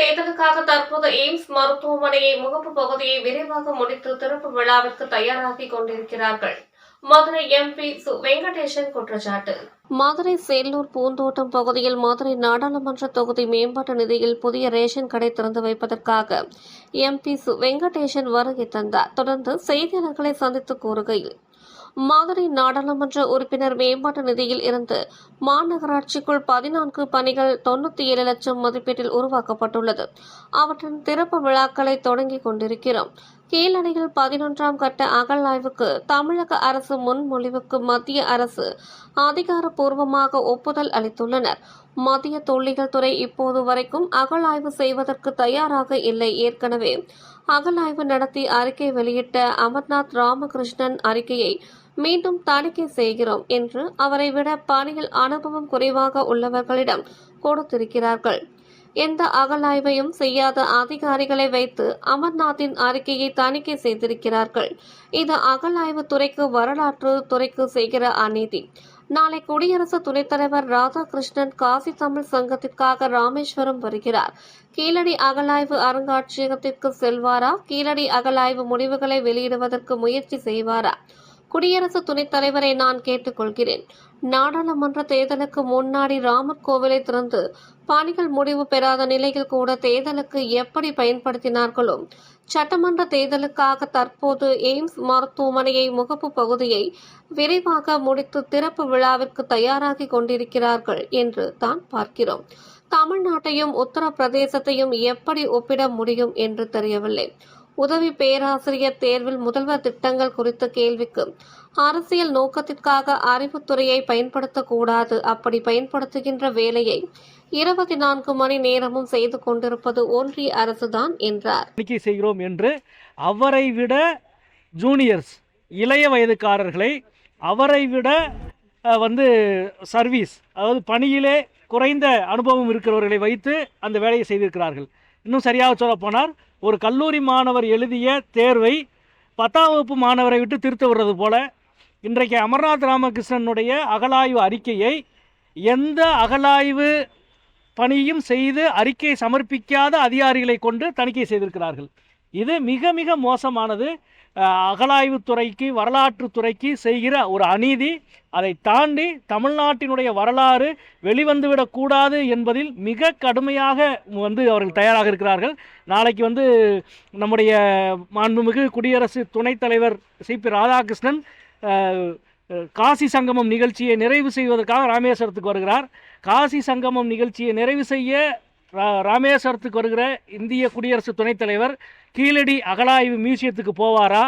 தேர்தலுக்காக தற்போது எய்ம்ஸ் மருத்துவமனையை முகப்பு பகுதியை விரைவாக முடித்து திறப்பு விழாவிற்கு தயாராகி கொண்டிருக்கிறார்கள். மதுரை எம்பி சு. வெங்கடேசன் குற்றச்சாட்டு. மதுரை சேலூர் பூந்தோட்டம் பகுதியில் மதுரை நாடாளுமன்ற தொகுதி மேம்பாட்டு நிதியில் புதிய ரேஷன் கடை திறந்து வைப்பதற்காக எம்பி சு. வெங்கடேசன் வருகை தந்தார். தொடர்ந்து செய்தியாளர்களை சந்தித்து கூறுகையில் மதுரை நாடாளுமன்ற உறுப்பினர் மேம்பாட்டு நிதியில் இருந்து மாநகராட்சிக்குள் பதினான்கு பணிகள் தொண்ணூத்தி ஏழு லட்சம் மதிப்பீட்டில் உருவாக்கப்பட்டுள்ளது. அவற்றின் திறப்பு விழாக்களை தொடங்கிக் கொண்டிருக்கிறோம். கீழடியில் பதினொன்றாம் கட்ட அகழாய்வுக்கு தமிழக அரசு முன்மொழிவுக்கு மத்திய அரசு அதிகாரப்பூர்வமாக ஒப்புதல் அளித்துள்ளனர். மத்திய தொல்லியல் துறை இப்போது வரைக்கும் அகழாய்வு செய்வதற்கு தயாராக இல்லை. ஏற்கனவே அகழாய்வு நடத்தி அறிக்கை வெளியிட்ட அமர்நாத் ராமகிருஷ்ணன் அறிக்கையை மீண்டும் தணிக்கை செய்கிறோம் என்று அவரை விட பணியில் அனுபவம் குறைவாக உள்ளவர்களிடம் கொடுத்திருக்கிறார்கள். எந்த அகலாய்வையும் செய்யாத அதிகாரிகளை வைத்து அமர்நாத்தின் அறிக்கையை தணிக்கை செய்திருக்கிறார்கள். இது அகலாய்வு துறைக்கு வரலாற்று துறைக்கு செய்கிற அநீதி. நாளை குடியரசு துணைத் தலைவர் ராதாகிருஷ்ணன் காசி தமிழ் சங்கத்திற்காக ராமேஸ்வரம் வருகிறார். கீழடி அகலாய்வு அருங்காட்சியகத்திற்கு செல்வாரா? கீழடி அகலாய்வு முடிவுகளை வெளியிடுவதற்கு முயற்சி செய்வாரா? குடியரசு துணைத் தலைவரை நான் கேட்டுக்கொள்கிறேன். நாடாளுமன்ற தேர்தலுக்கு முன்னாடி ராமர் கோவிலை திறந்து பணிகள் முடிவு பெறாத நிலையில் கூட தேர்தலுக்கு எப்படி பயன்படுத்தினார்களோ சட்டமன்ற தேர்தலுக்காக தற்போது எய்ம்ஸ் மருத்துவமனையை முகப்பு பகுதியை விரைவாக முடித்து திறப்பு விழாவிற்கு தயாராகி கொண்டிருக்கிறார்கள் என்று தான் பார்க்கிறோம். தமிழ்நாட்டையும் உத்தரப்பிரதேசத்தையும் எப்படி ஒப்பிட முடியும் என்று தெரியவில்லை. உதவி பேராசிரியர் தேர்வில் முதல்வர் திட்டங்கள் குறித்த கேள்விக்கு அரசியல் நோக்கத்திற்காக அறிவுத்துறையை பயன்படுத்தக்கூடாது. அப்படி பயன்படுத்துகின்ற வேலையை இருபத்தி நான்கு மணி நேரமும் செய்து கொண்டிருப்பது ஒன்றிய அரசுதான் என்றார். தணிக்கை செய்கிறோம் என்று அவரை விட ஜூனியர்ஸ் இளைய வயதுக்காரர்களை அவரை விட வந்து சர்வீஸ் அதாவது பணியிலே குறைந்த அனுபவம் இருக்கிறவர்களை வைத்து அந்த வேலையை செய்திருக்கிறார்கள். இன்னும் சரியாக சொல்லப்போனால் ஒரு கல்லூரி மாணவர் எழுதிய தேர்வை பத்தாம் வகுப்பு மாணவரை விட்டு திருத்த விடுறது போல இன்றைக்கு அமர்நாத் ராமகிருஷ்ணனுடைய அகலாய்வு அறிக்கையை எந்த அகலாய்வு பணியும் செய்து அறிக்கை சமர்ப்பிக்காத அதிகாரிகளை கொண்டு தணிக்கை செய்திருக்கிறார்கள். இது மிக மிக மோசமானது. அகலாய்வுத்துறைக்கு அகழாய்வுத்துறைக்கு வரலாற்றுத்துறைக்கு செய்கிற ஒரு அநீதி. அதை தாண்டி தமிழ்நாட்டினுடைய வரலாறு வெளிவந்துவிடக்கூடாது என்பதில் மிக கடுமையாக வந்து அவர்கள் தயாராக இருக்கிறார்கள். நாளைக்கு வந்து நம்முடைய மாண்புமிகு குடியரசு துணைத் தலைவர் சிபி ராதாகிருஷ்ணன் காசி சங்கமம் நிகழ்ச்சியை நிறைவு செய்வதற்காக ராமேஸ்வரத்துக்கு வருகிறார். காசி சங்கமம் நிகழ்ச்சியை நிறைவு செய்ய ராமேஸ்வரத்துக்கு வருகிற இந்திய குடியரசு துணைத் தலைவர் கீழடி அகலாய்வு மியூசியத்துக்கு போவாரா?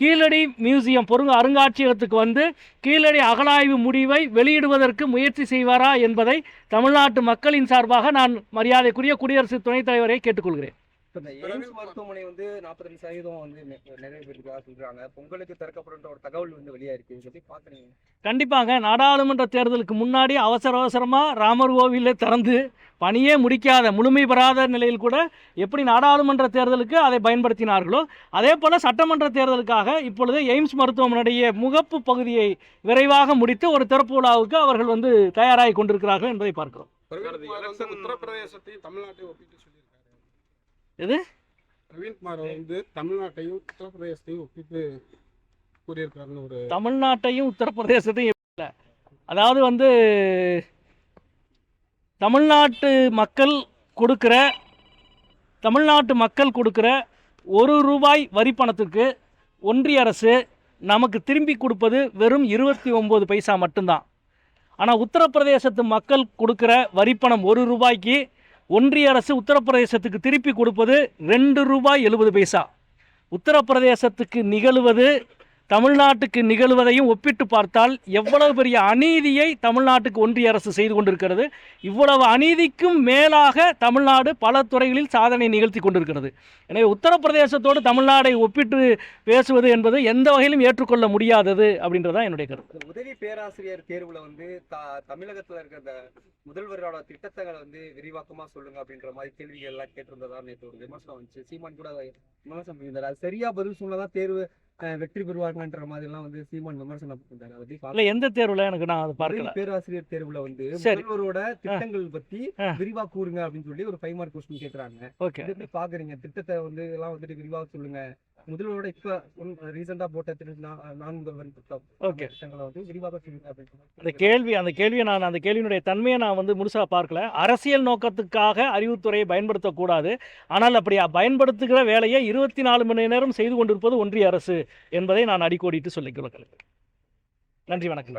கீழடி மியூசியம் பொருங்க அருங்காட்சியகத்துக்கு வந்து கீழடி அகலாய்வு முடிவை வெளியிடுவதற்கு முயற்சி செய்வாரா என்பதை தமிழ்நாட்டு மக்களின் சார்பாக நான் மரியாதைக்குரிய குடியரசு துணைத் தலைவரை கேட்டுக்கொள்கிறேன். இப்ப இந்த எய்ம்ஸ் மருத்துவமனை வந்து நாற்பத்தஞ்சு சதவீதம் வந்து நிறைவேற்றிருக்கா சொல்றாங்க. பொங்கலுக்கு திறக்கப்படுன்ற ஒரு தகவல் வந்து வெளியாயிருக்கு இதை எப்படி பாக்குறீங்க கண்டிப்பாங்க நாடாளுமன்ற தேர்தலுக்கு முன்னாடி அவசர அவசரமாக ராமர் கோவிலை திறந்து பணியே முடிக்காத முழுமை பெறாத நிலையில் கூட எப்படி நாடாளுமன்ற தேர்தலுக்கு அதை பயன்படுத்தினார்களோ அதே போல் சட்டமன்ற தேர்தலுக்காக இப்பொழுது எய்ம்ஸ் மருத்துவமனையுடைய முகப்பு பகுதியை விரைவாக முடித்து ஒரு திறப்பு விழாவுக்கு அவர்கள் வந்து தயாராகி கொண்டிருக்கிறார்கள் என்பதை பார்க்கிறோம். உத்தரப்பிரதேசத்தையும் தமிழ்நாட்டையும் ஒப்பிட்டு சொல்லியிருக்காரு எது? பிரவீன்குமார் வந்து தமிழ்நாட்டையும் உத்தரப்பிரதேசத்தையும் ஒப்பிட்டு கூறியிருக்காருன்னு ஒரு தமிழ்நாட்டையும் உத்தரப்பிரதேசத்தையும் இல்லை அதாவது வந்து தமிழ்நாட்டு மக்கள் கொடுக்குற தமிழ்நாட்டு மக்கள் கொடுக்குற ஒரு ரூபாய் வரி பணத்துக்கு ஒன்றிய அரசு நமக்கு திரும்பி கொடுப்பது வெறும் இருபத்தி ஒம்பது பைசா மட்டும்தான் ஆனால் உத்தரப்பிரதேசத்து மக்கள் கொடுக்குற வரிப்பணம் ஒரு ரூபாய்க்கு ஒன்றிய அரசு உத்தரப்பிரதேசத்துக்கு திருப்பி கொடுப்பது ரெண்டு ரூபாய் எழுபது பைசா. உத்தரப்பிரதேசத்துக்கு நிகழுவது தமிழ்நாட்டுக்கு நிகழ்வதையும் ஒப்பிட்டு பார்த்தால் எவ்வளவு பெரிய அநீதியை தமிழ்நாட்டுக்கு ஒன்றிய அரசு செய்து கொண்டிருக்கிறது. இவ்வளவு அநீதிக்கும் மேலாக தமிழ்நாடு பல துறைகளில் சாதனை நிகழ்த்தி கொண்டிருக்கிறது. எனவே உத்தரப்பிரதேசத்தோடு தமிழ்நாடை ஒப்பிட்டு பேசுவது என்பது எந்த வகையிலும் ஏற்றுக்கொள்ள முடியாதது அப்படின்றதான் என்னுடைய கருத்து. உதவி பேராசிரியர் தேர்வில் வந்து த- இருக்கிற இந்த முதல்வரோட திட்டத்தை வந்து விரிவாக்கமா சொல்லுங்க அப்படின்ற மாதிரி கேள்விகள் எல்லாம் கேட்டிருந்ததா நேற்று ஒரு விமர்சனம் வந்துச்சு. சீமான் கூட விமர்சனம் அது சரியா பதில் சொன்னதான் தேர்வு வெற்றி பெறுவாங்கன்ற மாதிரி எல்லாம் வந்து சீமான் விமர்சனம் அதை இல்லை எந்த தேர்வில்? எனக்கு நான் அதை பார்க்கல. பேராசிரியர் தேர்வுல வந்து. முதல்வரோட திட்டங்கள் பத்தி. விரிவா கூறுங்க அப்படின்னு சொல்லி ஒரு ஃபைவ் மார்க் கொஸ்டின் கேக்குறாங்க. ஓகே. பாக்குறீங்க. திட்டத்தை வந்து எல்லாம் வந்துட்டு விரிவா சொல்லுங்க. முதல்வரோட இப்ப ரீசெண்டா போட்ட திரு நா- நான் முதல்வன் திட்டம் ஓகே வந்து விரிவாக அந்த கேள்வி அந்த கேள்வியை நான் அந்த கேள்வியினுடைய தன்மையை நான் வந்து முழுசாக பார்க்கல. அரசியல் நோக்கத்துக்காக அறிவுத்துறையை பயன்படுத்தக்கூடாது. ஆனால் அப்படி பயன்படுத்துகிற வேலையை இருபத்தி நாலு மணி நேரம் செய்து கொண்டிருப்பது ஒன்றிய அரசு என்பதை நான் அடிக்கோடிட்டு சொல்லிக் கொள்கிறேன் நன்றி வணக்கம்.